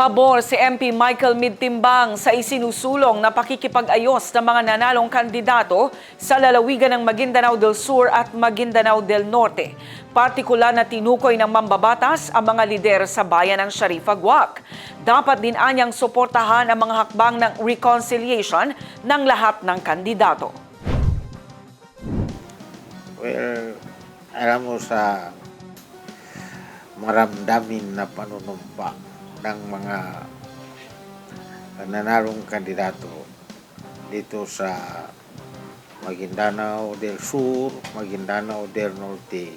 Pabor si MP Michael Midtimbang sa isinusulong na pakikipag-ayos ng mga nanalong kandidato sa lalawigan ng Maguindanao del Sur at Maguindanao del Norte. Partikular na tinukoy ng mambabatas ang mga lider sa bayan ng Sharifa Guac. Dapat din anyang suportahan ang mga hakbang ng reconciliation ng lahat ng kandidato. Well, alam mo sa maramdamin na panunumpa ng mga nanarong kandidato dito sa Maguindanao del Sur, Maguindanao del Norte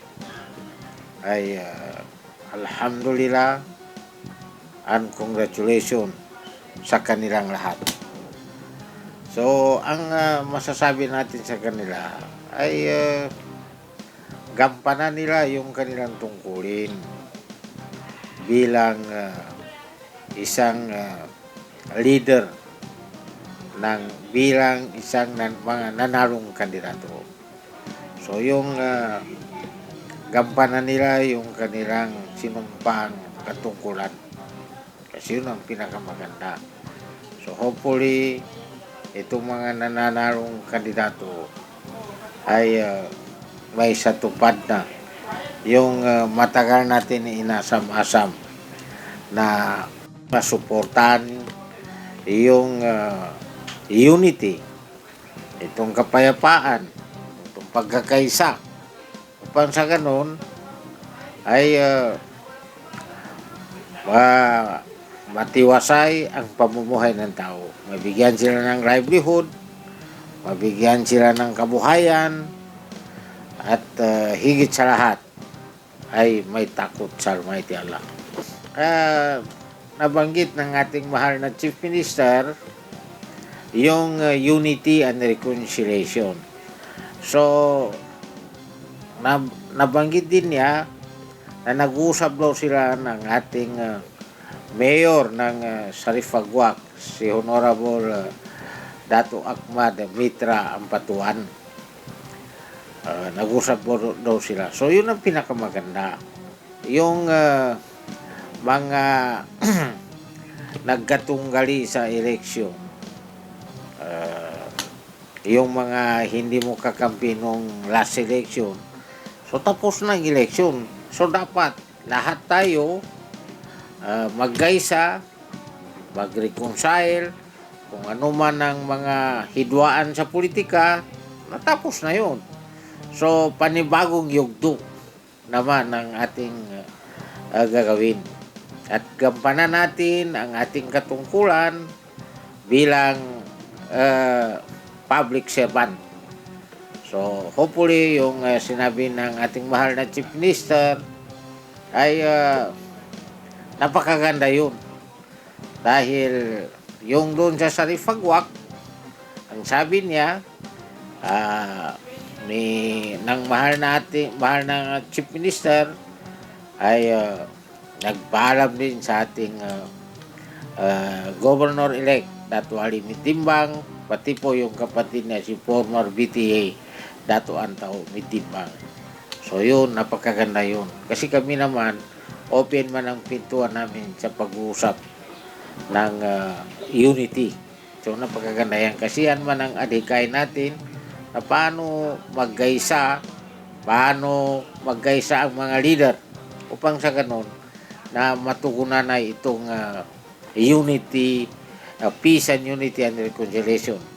ay ah, alhamdulillah and congratulations sa kanilang lahat. So, ang ah, masasabi natin sa kanila ay ah, gampanan nila yung kanilang tungkulin bilang ah, isang ah, leader ng bilang isang nan, mga nanarong kandidato. So yung ah, gampanan nila yung kanilang sinumpang katungkulan. Kasi yun ang pinakamaganda. So hopefully, itong mga nananarong kandidato ay ah, may satupad na yung ah, matagal natin inasam-asam na masuportan yung ah, unity, itong kapayapaan, itong pagkakaisa. Upang sa ganun ay ah, ma- matiwasay ang pamumuhay ng tao. Mabigyan sila ng livelihood, mabigyan sila ng kabuhayan, at ah, higit sa lahat ay may takot sa Almighty Allah. Ah, nabanggit ng ating mahal na Chief Minister yung ah, unity and reconciliation. So, nab- nabanggit din niya na nag-uusap daw sila ng ating ah, mayor ng uh, Sarifaguak, si Honorable ah, Dato Ahmad Mitra Ampatuan. Ah, nag-usap daw- daw sila. So, yun ang pinakamaganda. Yung ah, mga nagkatunggali sa eleksyon, ah, yung mga hindi mo kakampi nung last election, so tapos na ang election. So dapat lahat tayo ah, magkaisa, mag-reconcile, kung ano man ang mga hidwaan sa politika, natapos na yon. So panibagong yugto naman ang ating ah, gagawin. At gampanan natin ang ating katungkulan bilang ah, public servant. So, hopefully, yung ah, sinabi ng ating mahal na Chief Minister ay ah, napakaganda yun. Dahil yung doon sa Sarifagwak, ang sabi niya, ah, ni ng mahal na ating mahal na Chief Minister ay ah, nagpaalam din sa ating ah, ah, Governor-elect Dato Ali Mitimbang pati po yung kapatid niya si former BTA Dato Antao Mitimbang. So yun napakaganda yun. Kasi kami naman open man ang pintuan namin sa pag-uusap ng ah, unity. So napakaganda yan. Kasi yan man ang adhikay natin na paano magkaisa paano magkaisa ang mga leader. Upang sa ganun na matugunan na itong ah, unity, ah, peace and unity and reconciliation